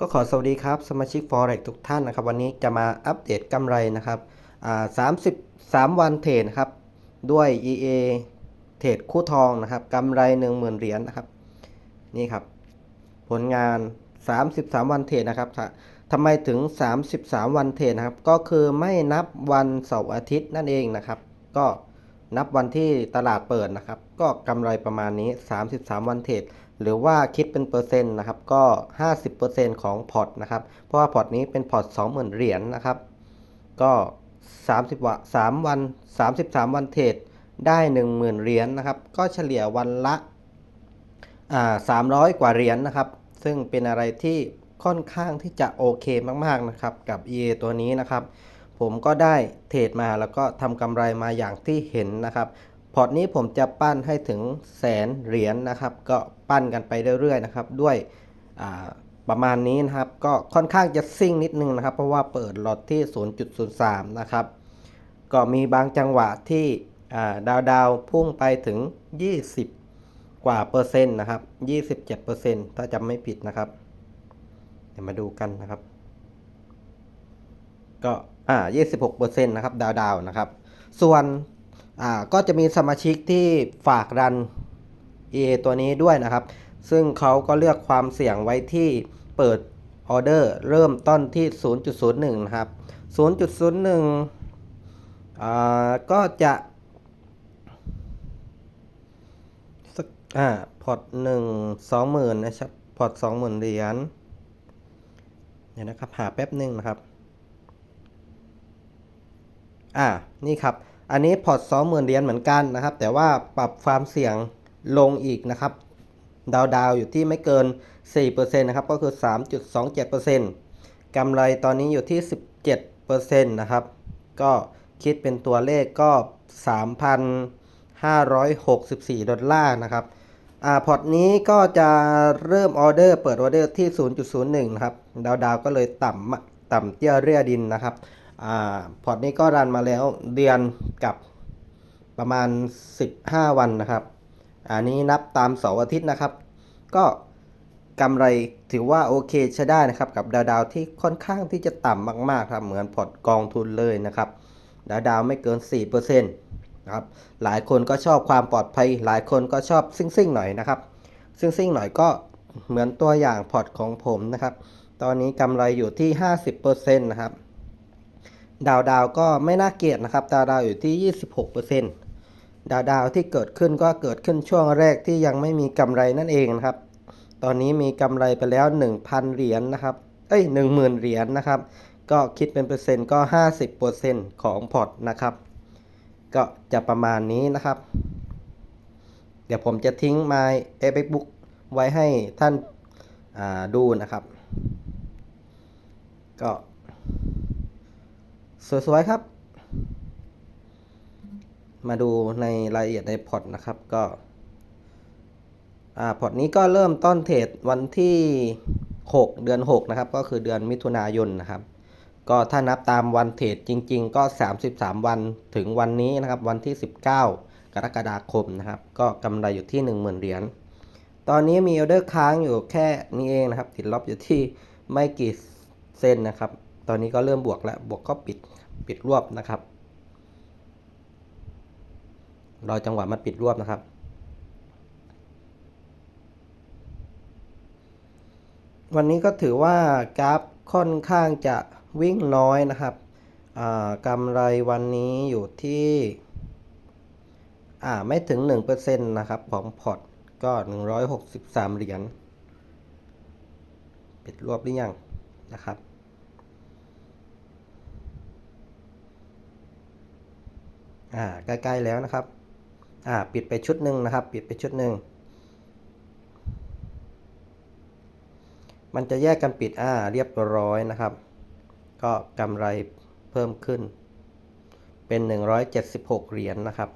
ก็ขอสวัสดีครับสมาชิก Forex ทุกท่านนะครับ วันนี้จะมาอัปเดตกำไรนะครับอ่า33วันเทรดครับ ด้วย EA เทรดคู่ทองนะครับกำไร10,000เหรียญนะครับ นี่ครับ ผลงาน 33 วันเทรดนะครับถ้าทำไมถึง 33 วันเทรดนะครับ ก็คือไม่นับวันเสาร์อาทิตย์นั่นเองนะครับ ก็นับวันที่ตลาดเปิดนะครับ ก็กำไรประมาณนี้ 33 วันเทรด หรือว่าคิดเป็นเปอร์เซ็นต์นะครับก็ 50%ของพอร์ตนะครับ เพราะว่าพอร์ตนี้เป็นพอร์ต20,000 เหรียญนะครับ ก็ 30วัน3วัน 33 วันเทรดได้ 10,000 เหรียญนะครับ ก็เฉลี่ยวันละอ่า300 กว่าเหรียญนะครับ ซึ่งเป็นอะไรที่ค่อนข้างที่จะโอเคมากๆนะครับกับ EA ตัวนี้นะครับ ผมก็ได้เทรดมาแล้วก็ทำกำไรมาอย่างที่เห็นนะครับ อร์ตนี้ผมจะปั้นให้ถึงแสนเหรียญนะครับ ก็ปั้นกันไปเรื่อยๆนะครับ ด้วยประมาณนี้นะครับ ก็ค่อนข้างจะซิ่งนิดนึงนะครับ เพราะว่าเปิดลอตที่ 0.03 นะครับ ก็มีบางจังหวะที่ดาวดาวพุ่งไปถึง 20 กว่าเปอร์เซ็นต์นะครับ 27เปอร์เซ็นต์ถ้าจำไม่ผิดนะครับ เดี๋ยวมาดูกันนะครับ ก็อ่า26เปอร์เซ็นต์นะครับ ดาวดาวนะครับ ส่วน อ่าก็จะมีสมาชิกที่ฝากรัน EA ตัวนี้ด้วยนะครับ ซึ่งเขาก็เลือกความเสี่ยงไว้ที่เปิดออเดอร์เริ่มต้นที่ 0.01 นะครับ 0.01อ่าก็จะอ่าพอร์ตหนึ่งสองหมื่นนะครับพอร์ตสองหมื่นเหรียญเดี๋ยวนะครับหาแป๊บหนึ่งนะครับ อ่านี่ครับ อันนี้พอร์ต20,000เหรียญเหมือนกันนะครับ แต่ว่าปรับความเสี่ยงลงอีกนะครับ ดาวดาวอยู่ที่ไม่เกิน 4%นะครับ ก็คือ 3.27%กำไรตอนนี้อยู่ที่ 17%นะครับ ก็คิดเป็นตัวเลขก็ 3,564 ดอลลาร์นะครับอ่าพอร์ตนี้ก็จะเริ่มออเดอร์เปิดออเดอร์ที่ 0.01 นะครับ ดาวดาวก็เลยต่ำต่ำเตี้ยเรียดินนะครับ พอร์ตนี้ก็รันมาแล้วเดือนกับประมาณ 15 วันนะครับ อันนี้นับตามเสาร์อาทิตย์นะครับ ก็กำไรถือว่าโอเคใช้ได้นะครับ กับดาวดาวที่ค่อนข้างที่จะต่ำมากๆครับ เหมือนพอร์ตกองทุนเลยนะครับ ดาวดาวไม่เกิน 4%นะครับ หลายคนก็ชอบความปลอดภัย หลายคนก็ชอบซิ่งๆหน่อยนะครับ ซิ่งๆหน่อยก็เหมือนตัวอย่างพอร์ตของผมนะครับ ตอนนี้กำไรอยู่ที่ 50%นะครับ ดาวดาวก็ไม่น่าเกลียดนะครับ ดาวดาวอยู่ที่ 26%ดาวดาวที่เกิดขึ้นก็เกิดขึ้นช่วงแรกที่ยังไม่มีกำไรนั่นเองนะครับ ตอนนี้มีกำไรไปแล้ว 1,000 เหรียญนะครับ เอ้ย 10,000 เหรียญนะครับ ก็คิดเป็นเปอร์เซ็นต์ก็ 50%ของพอร์ตนะครับ ก็จะประมาณนี้นะครับ เดี๋ยวผมจะทิ้ง My e p i c Book ไว้ให้ท่านาดูนะครับ ก็ สวยๆครับ มาดูในรายละเอียดในพอร์ตนะครับก็พอร์ตนี้ก็เริ่มต้นเทรดวันที่ 6 เดือน 6 นะครับ ก็คือเดือนมิถุนายนนะครับ ก็ถ้านับตามวันเทรดจริง ๆ ก็ 33 วันถึงวันนี้นะครับ วันที่ 19 กรกฎาคมนะครับ ก็กำไรอยู่ที่ 10,000 เหรียญตอนนี้มีออเดอร์ค้างอยู่แค่นี้เองนะครับ ติดลบอยู่ที่ไม่กี่เซนนะครับ ตอนนี้ก็เริ่มบวกแล้ว บวกก็ปิด ปิดรวบนะครับ รอจังหวะมันปิดรวบนะครับ วันนี้ก็ถือว่ากราฟค่อนข้างจะวิ่งน้อยนะครับกำไรวันนี้อยู่ที่ไม่ถึง 1%นะครับ ของพอร์ตก็ 163 เหรียญปิดรวบหรือยังนะครับ อ่าใกล้ๆแล้วนะครับอ่าปิดไปชุดหนึ่งนะครับ ปิดไปชุดหนึ่งมันจะแยกกันปิดอ่าเรียบร้อยนะครับ ก็กำไรเพิ่มขึ้น เป็น 176 เหรียญนะครับ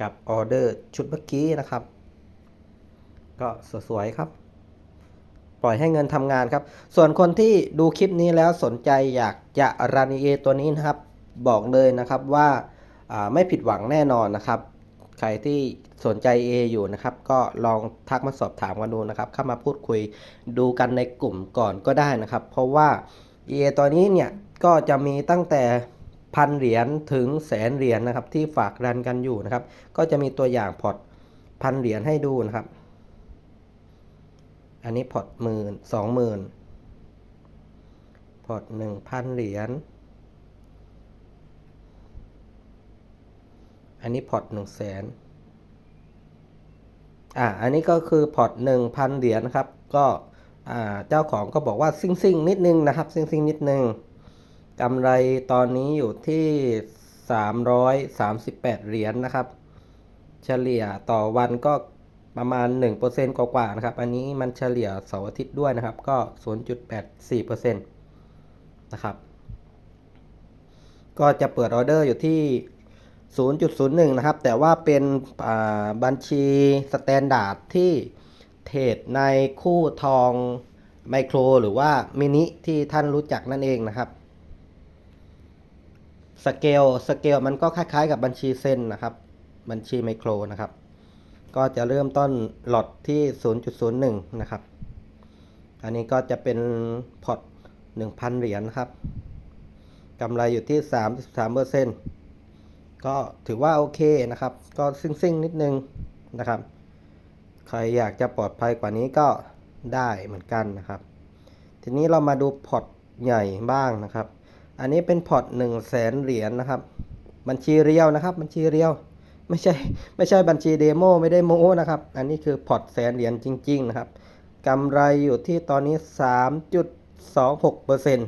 กับออเดอร์ชุดเมื่อกี้นะครับ ก็สวยๆครับ ปล่อยให้เงินทำงานครับ ส่วนคนที่ดูคลิปนี้แล้วสนใจอยากจะรันเอตัวนี้นะครับ บอกเลยนะครับว่าไม่ผิดหวังแน่นอนนะครับ ใครที่สนใจ A อยู่นะครับ ก็ลองทักมาสอบถามกันดูนะครับ เข้ามาพูดคุยดูกันในกลุ่มก่อนก็ได้นะครับ เพราะว่า A ตัวนี้เนี่ยก็จะมีตั้งแต่พันเหรียญถึงแสนเหรียญนะครับ ที่ฝากรันกันอยู่นะครับ ก็จะมีตัวอย่างพอร์ตพันเหรียญให้ดูนะครับ อันนี้พอร์ตหมื่นสองหมื่นพอร์ตหนึ่งพันเหรียญ อันนี้พอร์ตหนึ่งแสนอ่า อันนี้ก็คือพอร์ตหนึ่งพันเหรียญครับ ก็อ่าเจ้าของก็บอกว่าซิ่งซิ่งนิดนึงนะครับ ซิ่งซิ่งนิดนึงกำไรตอนนี้อยู่ที่ 338 เหรียญนะครับ เฉลี่ยต่อวันก็ประมาณ 1%กว่าๆนะครับ อันนี้มันเฉลี่ยเสาร์อาทิตย์ด้วยนะครับ ก็ 0.84%นะครับ ก็จะเปิดออเดอร์อยู่ที่ 0.01 นะครับ แต่ว่าเป็นบัญชีสแตนดาร์ดที่เทรดในคู่ทองไมโครหรือว่ามินิที่ท่านรู้จักนั่นเองนะครับสเกลสเกลมันก็คล้ายๆ กับบัญชีเส้นนะครับ บัญชีไมโครนะครับ ก็จะเริ่มต้นหลอดที่ 0.01 นะครับ อันนี้ก็จะเป็นพอร์ต1,000 เหรียญนะครับกำไรอยู่ที่ 33% ก็ถือว่าโอเคนะครับ ก็ซิ่งๆนิดนึงนะครับ ใครอยากจะปลอดภัยกว่านี้ก็ได้เหมือนกันนะครับ ทีนี้เรามาดูพอร์ตใหญ่บ้างนะครับ อันนี้เป็นพอร์ต1 0 0 0 0แสนเหรียญนะครับ บัญชีเรียวนะครับ บัญชีเรียวไม่ใช่ไม่ใช่บัญชีเดโมไม่ได้โม้นะครับ อันนี้คือพอร์ตแสนเหรียญจริง ๆ นะครับกำไรอยู่ที่ตอนนี้ 3.26%น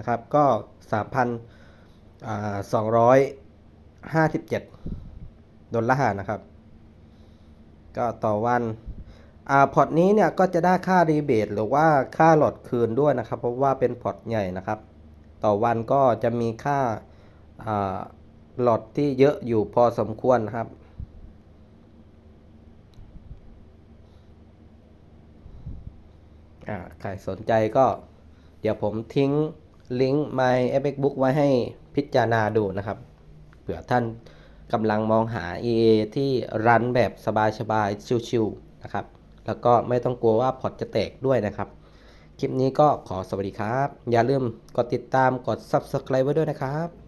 ะครับ ก็3,000 อ่า257ดอลลาร์นะครับ ก็ต่อวันอ่าพอร์ตนี้เนี่ยก็จะได้ค่ารีเบทหรือว่าค่าหลอดคืนด้วยนะครับ เพราะว่าเป็นพอร์ตใหญ่นะครับ ต่อวันก็จะมีค่าอ่าหลอดที่เยอะอยู่พอสมควรนะครับอ่าใครสนใจก็เดี๋ยวผมทิ้งลิงก์ My f x Book ไว้ให้พิจารณาดูนะครับ เผื่อท่านกำลังมองหา EA ที่รันแบบสบายๆ ชิวๆ นะครับ แล้วก็ไม่ต้องกลัวว่าพอร์ตจะแตกด้วยนะครับ คลิปนี้ก็ขอสวัสดีครับ อย่าลืมกดติดตามกด Subscribe ไว้ด้วยนะครับ